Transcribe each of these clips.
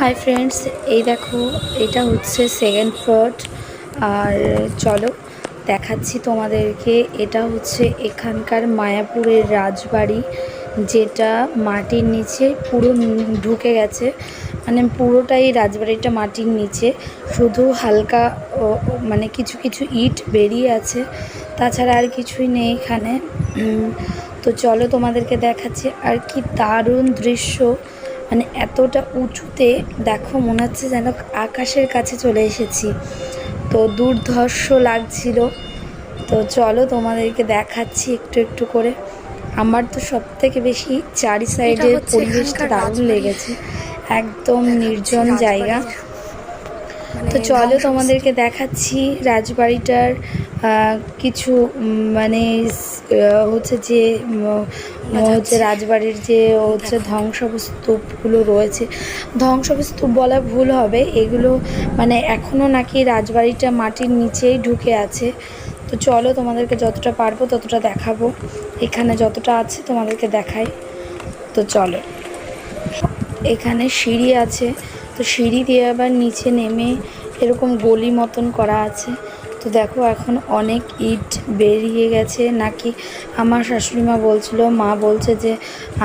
Hi friends এই দেখো, এটা হচ্ছে সেকেন্ড ফ্লোর আর চলো, দেখাচ্ছি তোমাদেরকে। এটা হচ্ছে এখানকার মায়াপুরের রাজবাড়ি, যেটা মাটির নিচে পুরো ঢুকে গেছে। মানে পুরোটাই রাজবাড়িটা মাটির নিচে। শুধু হালকা মানে কিছু কিছু ইট বেরিয়ে আছে। তাছাড়া আর কিছুই নেই এখানে। তো চলো তোমাদেরকে দেখাচ্ছি। আর কি দারুণ দৃশ্য। মানে এতটা উঁচুতে দেখো মনে হচ্ছে যেন আকাশের কাছে চলে এসেছি। তো দুর্ধর্ষ লাগছিল। তো চলো তোমাদেরকে দেখাচ্ছি একটু একটু করে। আমার তো সব থেকে বেশি চারি সাইডের পরিবেশটা দারুণ লেগেছে। একদম নির্জন জায়গা। তো চলো তোমাদেরকে দেখাচ্ছি রাজবাড়িটার কিছু মানে হচ্ছে যে হচ্ছে রাজবাড়ির যে হচ্ছে ধ্বংসস্তূপগুলো রয়েছে। ধ্বংসস্তূপ বলা ভুল হবে। এগুলো মানে এখনও নাকি রাজবাড়িটা মাটির নিচেই ঢুকে আছে। তো চলো তোমাদেরকে যতটা পারব ততটা দেখাবো। এখানে যতটা আছে তোমাদেরকে দেখাই। তো চলো। এখানে সিঁড়ি আছে। তো সিঁড়ি দিয়ে আবার নিচে নেমে এরকম গলি মতন করা আছে। তো দেখো এখন অনেক ইট বেরিয়ে গেছে। নাকি আমার শাশুড়ি মা বলছিল মা বলছে যে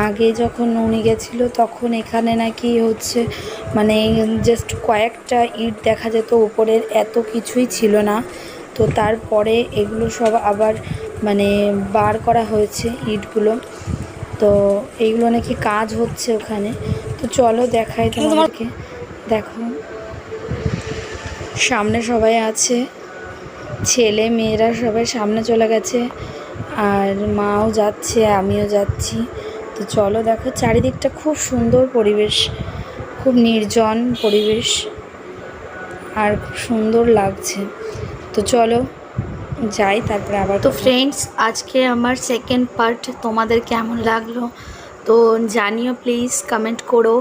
আগে যখন উনি গেছিল তখন এখানে নাকি হচ্ছে মানে জাস্ট কয়েকটা ইট দেখা যেত উপরের এত কিছুই ছিল না। তো তারপরে এগুলো সব আবার মানে বার করা হয়েছে ইটগুলো। তো এইগুলো নাকি কাজ হচ্ছে ওখানে। তো চলো দেখাই তোমাদেরকে। দেখো। সামনে সবাই আছে। ছেলে মেয়েরা সবাই সামনে চলে গেছে। আর মাও যাচ্ছে, আমিও যাচ্ছি। তো চলো দেখো, চারিদিকটা খুব সুন্দর পরিবেশ। খুব নির্জন পরিবেশ। আর খুব সুন্দর লাগছে। তো চলো যাই, তারপরে আবার তো ফ্রেন্ডস আজকে আমার সেকেন্ড পার্ট তোমাদের কেমন লাগল? তো জানিও প্লিজ কমেন্ট করো।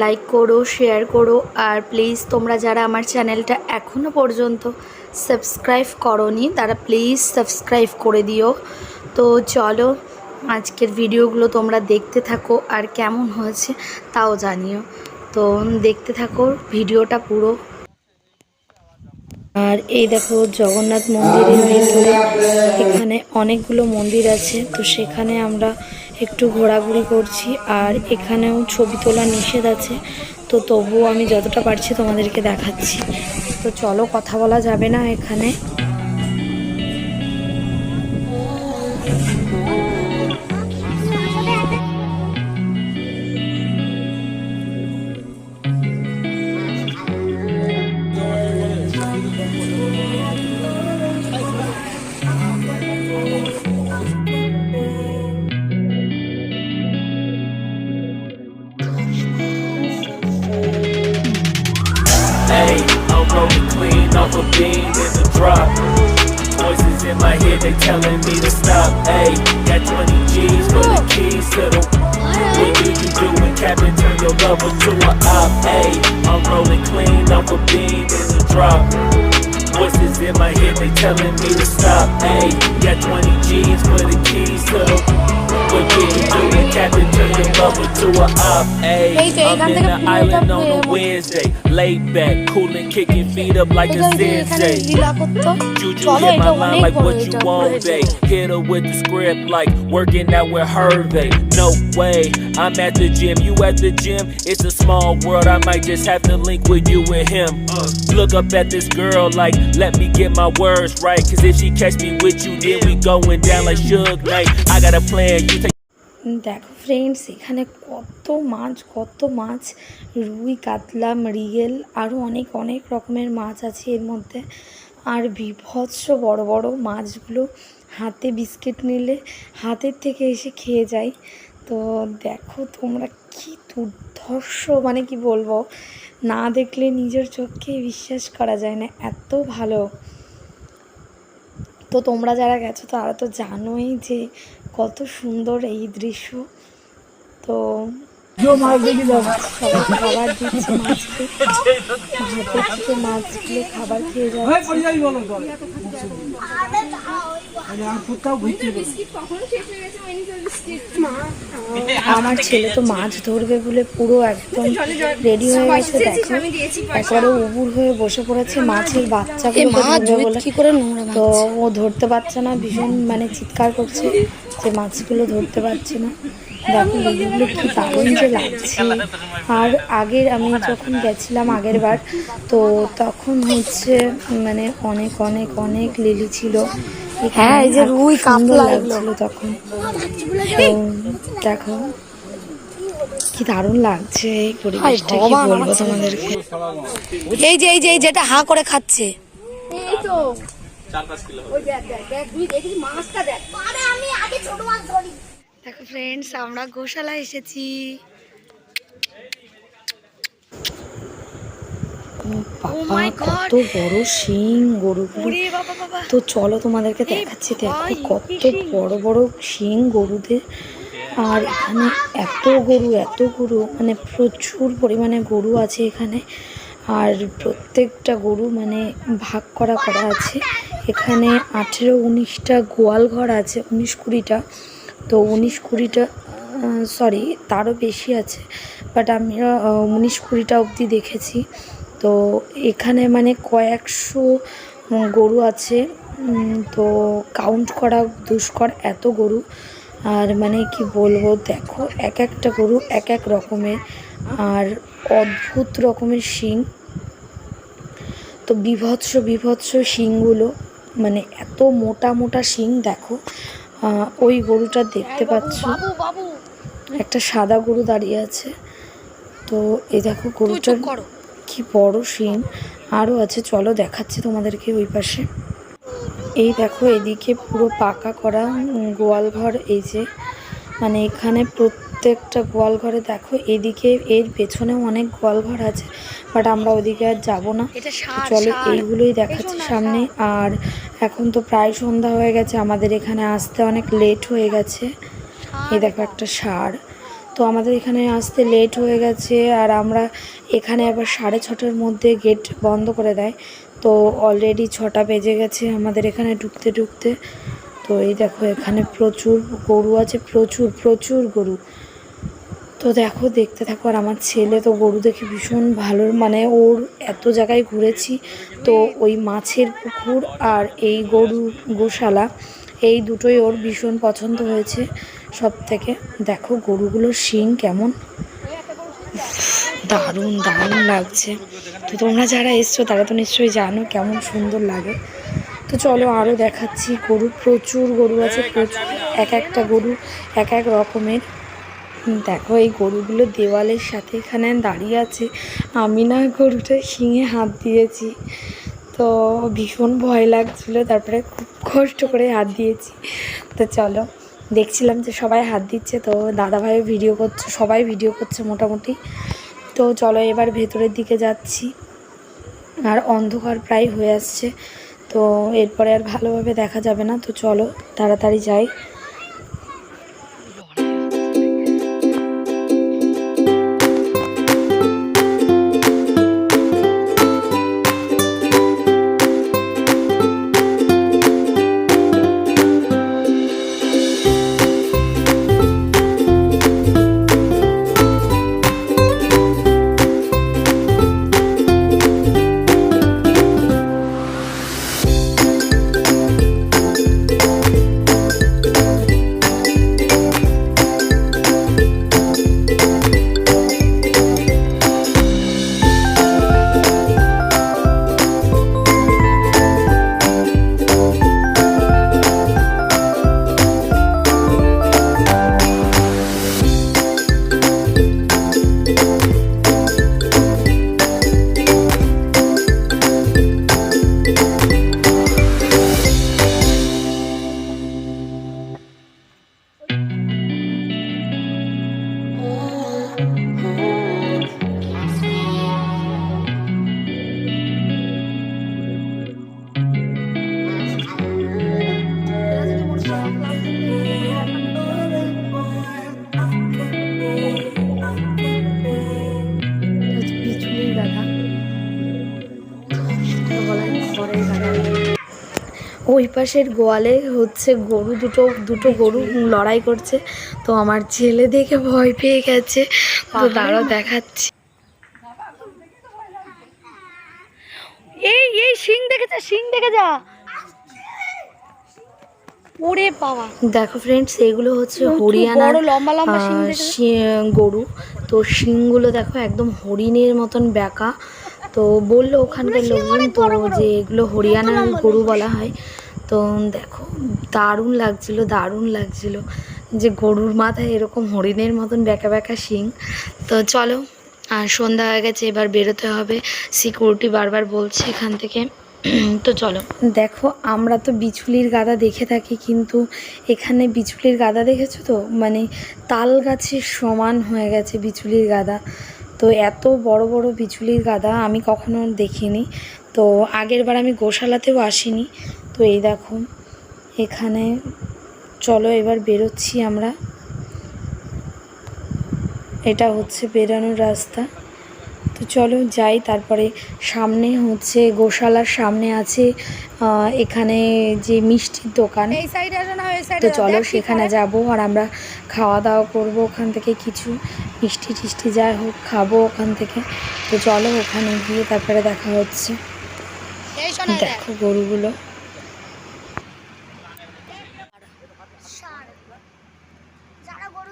লাইক করো শেয়ার করো, আর প্লিজ তোমরা যারা আমার চ্যানেলটা এখনও পর্যন্ত সাবস্ক্রাইব করনি, তারা প্লিজ সাবস্ক্রাইব করে দিও। তো চলো, আজকের ভিডিওগুলো তোমরা দেখতে থাকো, আর কেমন হয়েছে তাও জানিও। তো দেখতে থাকো ভিডিওটা পুরো। আর এই দেখো জগন্নাথ মন্দিরের এখানে অনেকগুলো মন্দির আছে, তো সেখানে আমরা একটু ঘোরাঘুরি করছি। আর এখানেও ছবি তোলা নিষেধ আছে, তো তবুও আমি যতটা পারছি তোমাদেরকে দেখাচ্ছি। তো চলো কথা বলা যাবে না এখানে। Hey, I'm rolling clean off a beam in the drop. Voices in my head, they telling me to stop. Hey, got 20 G's for the keys to the forget to do it. A back, you with the script like working out with Hervey. No way, I'm at the gym, you at the gym. It's a small world, I might just have to link with you and him. Uh. Look up at this girl like, let me get my words right. Cause if she catch me with you, then we going down like Suge Knight. I got a plan, you দেখো friends এখানে কত মাছ কত মাছ। রুই, কাতলা মৃগেল আরও অনেক অনেক রকমের মাছ আছে এর মধ্যে। আর বিভৎস বড় বড় মাছগুলো হাতে বিস্কিট নিলে হাতের থেকে এসে খেয়ে যায়। তো দেখো তোমরা কি দুর্ধর্ষ মানে কি বলব, না দেখলে নিজের চোখকে বিশ্বাস করা যায় না, এত ভালো। তো তোমরা যারা গেছো তারা তো জানোই যে কত সুন্দর এই দৃশ্য। তো মাছ খাবার দিচ্ছে মাছকে। হাতের থেকে মাছগুলো খাবার খেয়ে যাচ্ছে। আমার ছেলে তো মাছ ধরবে বলে পুরো একদম রেডি হয়ে গেছে দেখো। একবারে উবুর হয়ে বসে পড়েছে মাছের বাচ্চাগুলো কি করে তো ও ধরতে পারছে না ভীষণ মানে চিৎকার করছে যে মাছগুলো ধরতে পারছে না। দেখো এগুলো কি দারুণ যে লাগছে। আর আগের আমি যখন গেছিলাম আগের বার তো তখন হচ্ছে মানে অনেক অনেক অনেক লিলি ছিল। হ্যাঁ, এই যে রুই, এগুলো। লাগছিল তখন। দেখো কি দারুণ লাগছে এই পরিবেশটা কি বলব তোমাদেরকে? এই যে এই যে এই যেটা হা করে খাচ্ছে। এই দেখো ফ্রেন্ডস আমরা গোশালা এসেছি। বাবা কত বড় শিং গরুগুলো। তো চলো তোমাদেরকে দেখাচ্ছি দেখো কত বড় বড় শিং গরুদের। আর এখানে এত গরু এত গরু মানে প্রচুর পরিমাণে গরু আছে এখানে। আর প্রত্যেকটা গরু মানে ভাগ করা করা আছে। এখানে আঠেরো উনিশটা গোয়াল ঘর আছে উনিশ কুড়িটা। তো উনিশ কুড়িটা সরি তারও বেশি আছে। বাট আমরা উনিশ কুড়িটা অবধি দেখেছি। তো এখানে মানে কয়েকশো গরু আছে। তো কাউন্ট করা দুষ্কর এত গরু। আর মানে কি বলব দেখো এক একটা গরু এক এক রকমের। আর অদ্ভুত রকমের শিং। তো বিভৎস বিভৎস শিংগুলো মানে এত মোটা মোটা শিং দেখো। ওই গরুটা দেখতে পাচ্ছ। একটা সাদা গরু দাঁড়িয়ে আছে। তো এই দেখো গরুটা কি বড় শিং আরও আছে চলো দেখাচ্ছি তোমাদেরকে ওই পাশে। এই দেখো এদিকে পুরো পাকা করা গোয়াল ঘর। এই যে মানে এখানে প্রত্যেকটা গোয়াল ঘরে দেখো এদিকে এর পেছনেও অনেক গোয়াল ঘর আছে বাট আমরা ওদিকে আর যাব না। চলো এইগুলোই দেখাচ্ছি সামনে। আর এখন তো প্রায় সন্ধ্যা হয়ে গেছে আমাদের এখানে আসতে অনেক লেট হয়ে গেছে। এই দেখো একটা সার। তো আমাদের এখানে আসতে লেট হয়ে গেছে আর আমরা এখানে আবার সাড়ে ছটার মধ্যে গেট বন্ধ করে দেয়। তো অলরেডি ছটা বেজে গেছে আমাদের এখানে ঢুকতে ঢুকতে। তো এই দেখো এখানে প্রচুর গরু আছে, প্রচুর প্রচুর গরু। তো দেখো দেখতে থাকো আর আমার ছেলে তো গরু দেখে ভীষণ ভালো। মানে ওর এত জায়গায় ঘুরেছি, তো ওই মাছের পুকুর আর এই গরু গোশালা, এই দুটোই ওর ভীষণ পছন্দ হয়েছে। সব থেকে দেখো গরুগুলোর শিং কেমন। দারুণ দারুণ লাগছে। তো তোমরা যারা এসছো, তারা তো নিশ্চয়ই জানো কেমন সুন্দর লাগে। তো চলো আরও দেখাচ্ছি গরু। প্রচুর গরু আছে, প্রচুর। এক একটা গরু এক এক রকমের। দেখো এই গরুগুলো দেওয়ালের সাথে এখানে দাঁড়িয়ে আছে। আমি না গরুটা শিঙে হাত দিয়েছি। তো ভীষণ ভয় লাগছিল, তারপরে খুব কষ্ট করে হাত দিয়েছি। তো চলো দেখছিলাম যে সবাই হাত দিচ্ছে, তো দাদাভাইও ভিডিও করছে, সবাই ভিডিও করছে মোটামুটি। তো চলো এবার ভেতরের দিকে যাচ্ছি। আর অন্ধকার প্রায় হয়ে আসছে, তো এরপরে আর ভালোভাবে দেখা যাবে না, তো চলো তাড়াতাড়ি যাই। ওই পাশের গোয়ালে হচ্ছে গরু দুটো দুটো গরু লড়াই করছে। তো আমার ছেলে দেখে ভয় পেয়ে গেছে। তো দাঁড়াও দেখাচ্ছি। এই এই শিং দেখেছে শিং দেখে যা ওরে বাবা। দেখো ফ্রেন্ডস এগুলো হচ্ছে হরিয়ানার লম্বা লম্বা? গরু। তো শিংগুলো দেখো একদম হরিণের মতন ব্যাকা। তো বলল ওখানকার লোকজন তো যে এগুলো হরিয়ানার গরু বলা হয়। তো দেখো, দারুণ লাগছিল দারুণ লাগছিল যে গরুর মাথায় এরকম হরিণের মতন ব্যাকা ব্যাকা শিং। তো চলো আর সন্ধ্যা হয়ে গেছে, এবার বেরোতে হবে। সিকিউরিটি বারবার বলছে এখান থেকে। তো চলো। দেখো, আমরা তো বিচুলির গাদা দেখে থাকি, কিন্তু এখানে বিচুলির গাদা দেখেছ তো? মানে তাল গাছের সমান হয়ে গেছে বিচুলির গাদা। তো এত বড় বড় বিচুলির গাদা আমি কখনো দেখিনি। তো আগের বার আমি গোশালাতেও আসিনি। তো এই দেখো এখানে চলো এবার বেরোচ্ছি আমরা। এটা হচ্ছে বেরানোর রাস্তা। তো চলো যাই তারপরে সামনে হচ্ছে গোশালার সামনে আছে এখানে যে মিষ্টির দোকান। তো চলো সেখানে যাব আর আমরা খাওয়া দাওয়া করব ওখান থেকে কিছু মিষ্টি টিষ্টি যাই হোক খাব ওখান থেকে। তো চলো ওখানে গিয়ে তারপরে দেখা হচ্ছে। দেখো। গরুগুলো যারা গরু হয় তাদের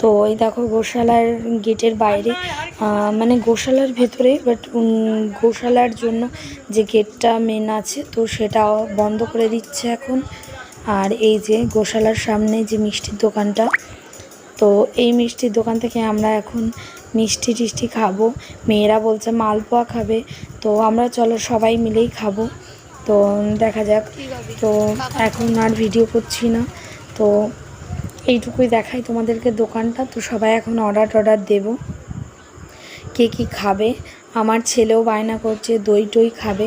তো এই দেখো গোশালার গেটের বাইরে মানে গোশালার ভেতরে বাট গোশালার জন্য যে গেটটা মেন আছে তো সেটাও বন্ধ করে দিচ্ছে এখন। আর এই যে গোশালার সামনে যে মিষ্টির দোকানটা তো এই মিষ্টির দোকান থেকে আমরা এখন মিষ্টি টিষ্টি খাব। মেয়েরা বলছে মালপোয়া খাবে তো আমরা চলো সবাই মিলেই খাব। তো দেখা যাক। তো এখন আর ভিডিও করছি না। তো এইটুকুই দেখাই তোমাদেরকে দোকানটা। তো সবাই এখন অর্ডার টর্ডার দেব। কে কী খাবে? আমার ছেলেও বায়না করছে দই টই খাবে।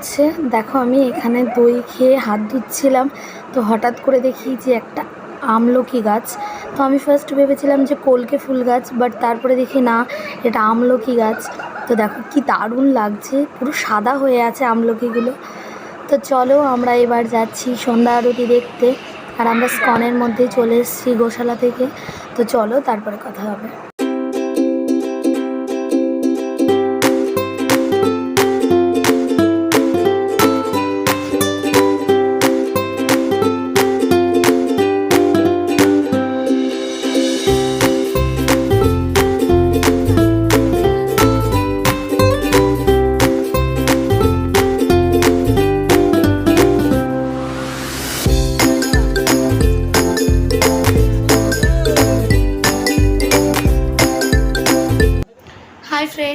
হচ্ছে, দেখো আমি এখানে দই খেয়ে হাত ধুচ্ছিলাম, তো হঠাৎ করে দেখি যে একটা আমলকি গাছ। তো আমি ফার্স্ট ভেবেছিলাম যে কলকে ফুল গাছ বাট তারপরে দেখি না, এটা আমলকি গাছ। তো দেখো কি দারুণ লাগছে, পুরো সাদা হয়ে আছে আমলকিগুলো। তো চলো আমরা এবার যাচ্ছি সন্ধ্যা আরতি দেখতে, আর আমরা স্কনের মধ্যেই চলে এসেছি গোশালা থেকে। তো চলো তারপরে কথা হবে।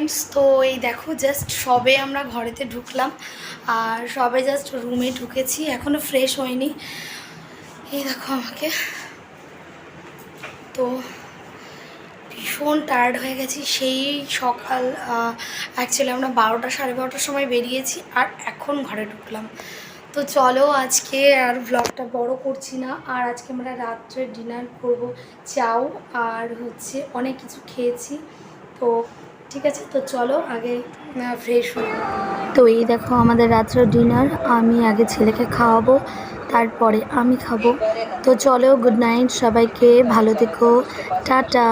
ফ্রেন্ডস তো এই দেখো জাস্ট সবে আমরা ঘরেতে ঢুকলাম, আর সবে জাস্ট রুমে ঢুকেছি এখনও ফ্রেশ হয়নি। এই দেখো আমাকে। তো ভীষণ টায়ার্ড হয়ে গেছি। সেই সকাল অ্যাকচুয়ালি আমরা বারোটা সাড়ে বারোটার সময় বেরিয়েছি, আর এখন ঘরে ঢুকলাম। তো চলো আজকে আর ব্লগটা বড় করছি না, আর আজকে আমরা রাত্রে ডিনার করব চাও আর হচ্ছে অনেক কিছু খেয়েছি। তো ঠিক আছে? তো চলো আগে ফ্রেশ হই। তো এই দেখো আমাদের রাত্রে ডিনার আমি আগে ছেলেকে খাওয়াবো, তারপরে আমি খাব। তো চলো গুড নাইট সবাইকে, ভালো থেকো, টাটা।